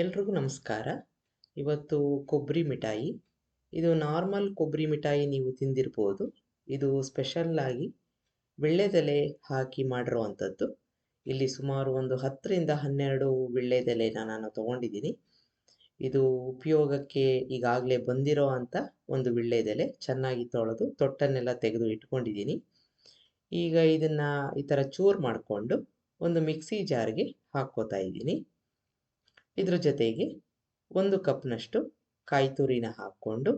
ಎಲ್ರಿಗೂ ನಮಸ್ಕಾರ. ಇವತ್ತು ಕೊಬ್ಬರಿ ಮಿಠಾಯಿ. ಇದು ನಾರ್ಮಲ್ ಕೊಬ್ಬರಿ ಮಿಠಾಯಿ ನೀವು ತಿಂದಿರ್ಬೋದು. ಇದು ಸ್ಪೆಷಲ್ಲಾಗಿ ವೀಳ್ಯದೆಲೆ ಹಾಕಿ ಮಾಡಿರುವಂಥದ್ದು. ಇಲ್ಲಿ ಸುಮಾರು ಒಂದು ಹತ್ತರಿಂದ ಹನ್ನೆರಡು ವೀಳ್ಯದೆಲೆನ ನಾನು ತೊಗೊಂಡಿದ್ದೀನಿ. ಇದು ಉಪಯೋಗಕ್ಕೆ ಈಗಾಗಲೇ ಬಂದಿರೋ ಅಂಥ ಒಂದು ವೀಳ್ಯದೆಲೆ ಚೆನ್ನಾಗಿ ತೊಳೆದು ತೊಟ್ಟನ್ನೆಲ್ಲ ತೆಗೆದು ಇಟ್ಕೊಂಡಿದ್ದೀನಿ. ಈಗ ಇದನ್ನು ಈ ಥರ ಚೂರು ಮಾಡಿಕೊಂಡು ಒಂದು ಮಿಕ್ಸಿ ಜಾರ್ಗೆ ಹಾಕ್ಕೋತಾ ಇದ್ದೀನಿ. ಇದ್ರ ಜೊತೆಗೆ ಒಂದು ಕಪ್ನಷ್ಟು ಕಾಯಿ ತುರಿನ ಹಾಕ್ಕೊಂಡು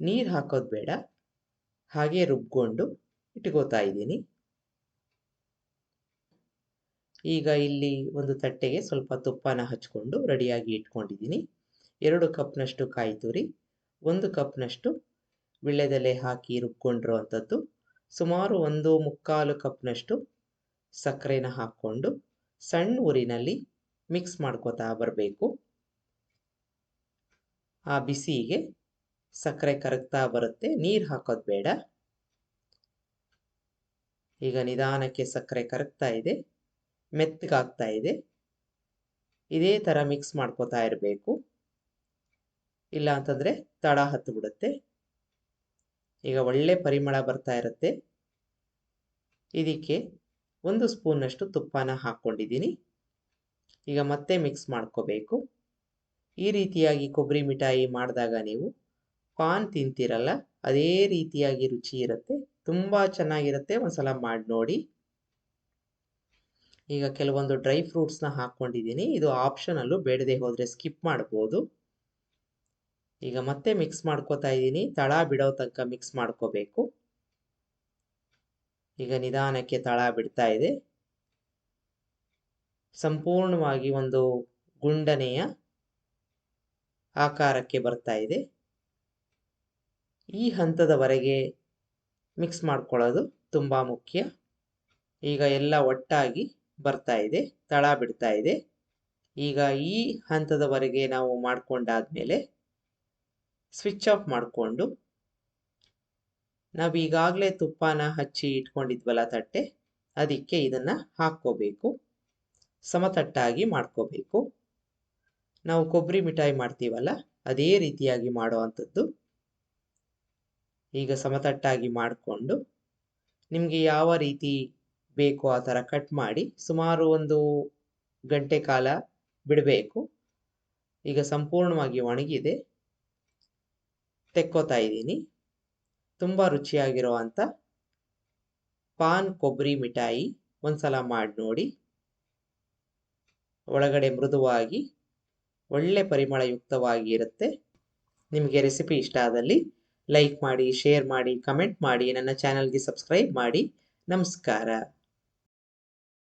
ನೀರು ಹಾಕೋದು ಬೇಡ. ಹಾಗೆ ರುಬ್ಕೊಂಡು ಇಟ್ಕೋತಾ ಇದ್ದೀನಿ. ಈಗ ಇಲ್ಲಿ ಒಂದು ತಟ್ಟೆಗೆ ಸ್ವಲ್ಪ ತುಪ್ಪನ ಹಚ್ಕೊಂಡು ರೆಡಿಯಾಗಿ ಇಟ್ಕೊಂಡಿದ್ದೀನಿ. ಎರಡು ಕಪ್ನಷ್ಟು ಕಾಯಿ ತುರಿ ಒಂದು ಕಪ್ನಷ್ಟು ವಿಳ್ಯದೆಲೆ ಹಾಕಿ ರುಬ್ಕೊಂಡಿರೋ ಅಂಥದ್ದು ಸುಮಾರು ಒಂದು ಮುಕ್ಕಾಲು ಕಪ್ನಷ್ಟು ಸಕ್ಕರೆನ ಹಾಕ್ಕೊಂಡು ಸಣ್ಣ ಊರಿನಲ್ಲಿ ಮಿಕ್ಸ್ ಮಾಡ್ಕೋತಾ ಬರಬೇಕು. ಆ ಬಿಸಿಗೆ ಸಕ್ಕರೆ ಕರಗ್ತಾ ಬರುತ್ತೆ, ನೀರು ಹಾಕೋದು ಬೇಡ. ಈಗ ನಿಧಾನಕ್ಕೆ ಸಕ್ಕರೆ ಕರಗ್ತಾ ಇದೆ, ಮೆತ್ತಗಾಗ್ತಾ ಇದೆ. ಇದೇ ಥರ ಮಿಕ್ಸ್ ಮಾಡ್ಕೋತಾ ಇರಬೇಕು. ಇಲ್ಲ ಅಂತಂದರೆ ತಡ ಹತ್ತು ಬಿಡುತ್ತೆ ಈಗ ಒಳ್ಳೆ ಪರಿಮಳ ಬರ್ತಾ ಇರುತ್ತೆ. ಇದಕ್ಕೆ ಒಂದು ಸ್ಪೂನಷ್ಟು ತುಪ್ಪನ ಹಾಕ್ಕೊಂಡಿದ್ದೀನಿ ಈಗ ಮತ್ತೆ ಮಿಕ್ಸ್ ಮಾಡ್ಕೋಬೇಕು. ಈ ರೀತಿಯಾಗಿ ಕೊಬ್ಬರಿ ಮಿಠಾಯಿ ಮಾಡಿದಾಗ ನೀವು ಪಾನ್ ತಿಂತೀರಲ್ಲ, ಅದೇ ರೀತಿಯಾಗಿ ರುಚಿ ಇರುತ್ತೆ. ತುಂಬ ಚೆನ್ನಾಗಿರುತ್ತೆ. ಒಂದ್ಸಲ ಮಾಡಿ ನೋಡಿ. ಈಗ ಕೆಲವೊಂದು ಡ್ರೈ ಫ್ರೂಟ್ಸ್ನ ಹಾಕ್ಕೊಂಡಿದ್ದೀನಿ ಇದು ಆಪ್ಷನಲ್ಲೂ ಬೇಡದೆ ಹೋದರೆ ಸ್ಕಿಪ್ ಮಾಡ್ಬೋದು. ಈಗ ಮತ್ತೆ ಮಿಕ್ಸ್ ಮಾಡ್ಕೋತಾ ಇದ್ದೀನಿ. ತಳ ಬಿಡೋ ತನಕ ಮಿಕ್ಸ್ ಮಾಡ್ಕೋಬೇಕು. ಈಗ ನಿಧಾನಕ್ಕೆ ತಳ ಬಿಡ್ತಾ ಇದೆ. ಸಂಪೂರ್ಣವಾಗಿ ಒಂದು ಗುಂಡನೆಯ ಆಕಾರಕ್ಕೆ ಬರ್ತಾ ಇದೆ. ಈ ಹಂತದವರೆಗೆ ಮಿಕ್ಸ್ ಮಾಡ್ಕೊಳ್ಳೋದು ತುಂಬ ಮುಖ್ಯ. ಈಗ ಎಲ್ಲ ಒಟ್ಟಾಗಿ ಬರ್ತಾ ಇದೆ, ತಳ ಬಿಡ್ತಾ ಇದೆ. ಈಗ ಈ ಹಂತದವರೆಗೆ ನಾವು ಮಾಡ್ಕೊಂಡಾದ್ಮೇಲೆ ಸ್ವಿಚ್ ಆಫ್ ಮಾಡಿಕೊಂಡು ನಾವು ಈಗಾಗಲೇ ತುಪ್ಪನ ಹಚ್ಚಿ ಇಟ್ಕೊಂಡಿದ್ವಲ್ಲ ತಟ್ಟೆ, ಅದಕ್ಕೆ ಇದನ್ನು ಹಾಕ್ಕೋಬೇಕು. ಸಮತಟ್ಟಾಗಿ ಮಾಡ್ಕೋಬೇಕು. ನಾವು ಕೊಬ್ಬರಿ ಮಿಠಾಯಿ ಮಾಡ್ತೀವಲ್ಲ, ಅದೇ ರೀತಿಯಾಗಿ ಮಾಡುವಂಥದ್ದು. ಈಗ ಸಮತಟ್ಟಾಗಿ ಮಾಡಿಕೊಂಡು ನಿಮಗೆ ಯಾವ ರೀತಿ ಬೇಕೋ ಆ ಥರ ಕಟ್ ಮಾಡಿ ಸುಮಾರು ಒಂದು ಗಂಟೆ ಕಾಲ ಬಿಡಬೇಕು. ಈಗ ಸಂಪೂರ್ಣವಾಗಿ ಒಣಗಿದೆ. ತೆಕ್ಕೋತಾ ಇದ್ದೀನಿ. ತುಂಬ ರುಚಿಯಾಗಿರುವಂಥ ಪಾನ್ ಕೊಬ್ಬರಿ ಮಿಠಾಯಿ ಒಂದ್ಸಲ ಮಾಡಿ ನೋಡಿ. ಒಳಗಡೆ ಮೃದುವಾಗಿ ಒಳ್ಳೆ ಪರಿಮಳಯುಕ್ತವಾಗಿ ಇರುತ್ತೆ. ನಿಮಗೆ ರೆಸಿಪಿ ಇಷ್ಟ ಆದಲ್ಲಿ ಲೈಕ್ ಮಾಡಿ ಶೇರ್ ಮಾಡಿ ಕಮೆಂಟ್ ಮಾಡಿ, ನನ್ನ ಚಾನಲ್ಗೆ ಸಬ್ಸ್ಕ್ರೈಬ್ ಮಾಡಿ. ನಮಸ್ಕಾರ.